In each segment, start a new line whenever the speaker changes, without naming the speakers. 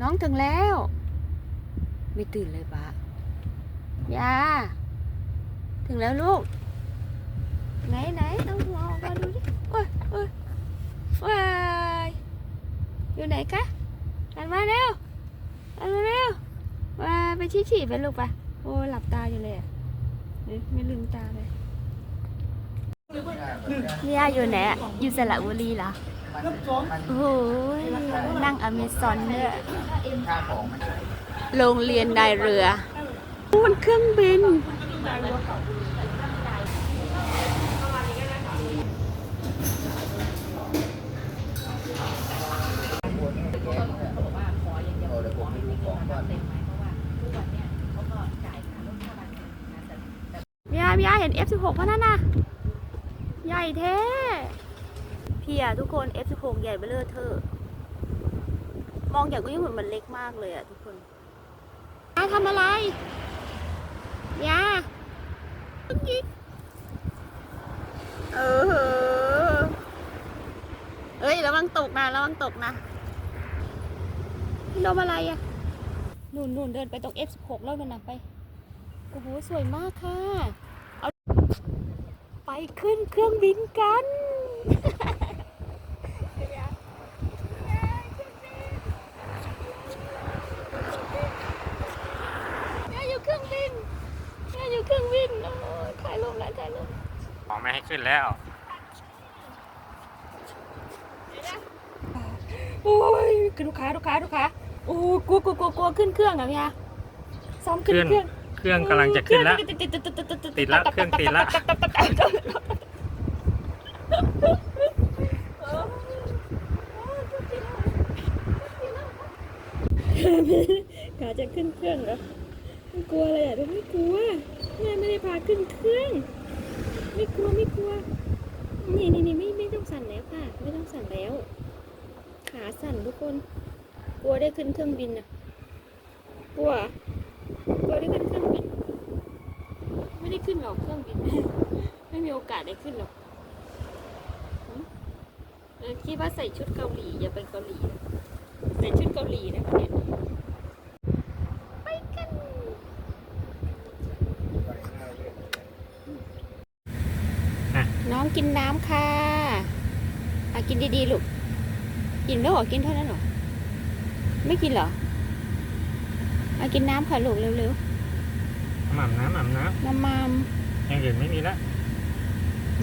น้องถึงแล้ว ไม่ตื่นเลยป้ายาถึงแล้วลูก ไหนไหนต้องมองมาดูดิโอ้ยโอ้ยว้ายอยู่ไหนคะกันมาเร็วกันมาเร็วว้าไปชี้ฉี่ไปลูกไปโอ้ยหลับตาอยู่เลยอะนี่ไม่ลืมตาเลยเนี่ยอยู่ไหนอะอยู่สระบุรีเหรอ โอ้โหนั่งอเมซอนเนี่ยโรงเรียนนายเรือมันเครื่องบิน ยายยายเห็น F16 ป่ะนั่นน่ะ ใหญ่แท้ พี่อะทุกคน F16 ใหญ่เบ้อเลอเธอมองอย่างก็ยังเหมือนมันเล็กมากเลยอะทุกคนยาทำอะไรยากิ๊กเออเอ้ยระวังตกนะระวังตกนะพี่นมอะไรอะนู่นนู่นเดินไปตรง F16 แล้วนั่นนะไป โอ้โห สวยมากค่ะ เอา ไปขึ้นเครื่องบินกัน แม่อยู่เครื่องบินแม่อยู่เครื่องบิน โอ้ย ถ่ายรูปแล้วถ่ายรูป
ขอไม่ให้ขึ้นแล้ว
โอ้ยคือลูกค้าลูกค้าลูกค้าโอ้ยกลัวกลัวกลัวกลัวขึ้นเครื่องอะพี่อาซ้อมขึ้น
ขึ้น
เครื่อง
เครื่องกำลังจะขึ้นแล้ว
ติดติดติดติดติดติด
ติดละเครื่องติดละ
กาจะขึ้นเครื่องเหรอไม่กลัวเลยอะไม่กลัว แม่ไม่ได้พาขึ้นเครื่องไม่กลัวไม่กลัวนี่นี่นี่ไม่ไม่ต้องสั่นแล้วค่ะ ไม่ต้องสั่นแล้ว ขาสั่นทุกคน กลัวได้ขึ้นเครื่องบินอะกลัวกลัวได้ขึ้นเครื่องบิน ไม่ได้ขึ้นหรอกเครื่องบิน ไม่มีโอกาสได้ขึ้นหรอกเออคิดว่าใส่ชุดเกาหลีอย่าไปเกาหลี ใส่ชุดเกาหลีนะเนี้ยไปกัน
อะ
น้องกินน้ำค่ะอะกินดีๆลูกกินแล้วเหรอกินเท่านั้นเหรอไม่กินเหรออะกินน้ำค่ะลูกเร็ว
หม่ำน้ำหม่ำน้
ๆน้ำมามำ
อย่างอื่นไม่มีแล้ว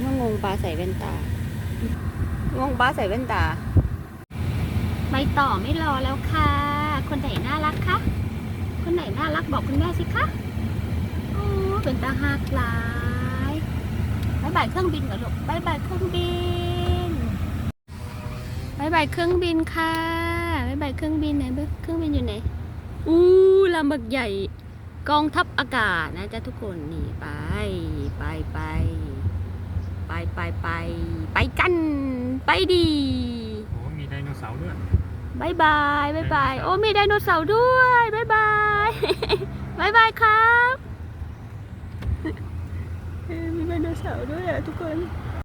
น้องงงปลาใส่แว่นตางงปลาใส่แว่นตาไปต่อไม่รอแล้วค่ะ คนไหนน่ารักคะคนไหนน่ารักบอกคุณแม่สิคะโอ้เป็นตาหักหลาย บายบายเครื่องบินเหรอลูกบายบายเครื่องบินบายบายเครื่องบินค่ะบายบายเครื่องบินไหนเบ้เครื่องบินอยู่ไหนอู้ลำบักใหญ่กองทัพอากาศนะจ๊ะทุกคนนี่ไป ไปไปไปไปไปไปกัน ไปดี
โอ้มีไดโนเสาร์ด้วย
บายบายบายบายโอ้มีไดโนเสาร์ด้วยบายบายบายบายครั บเออมี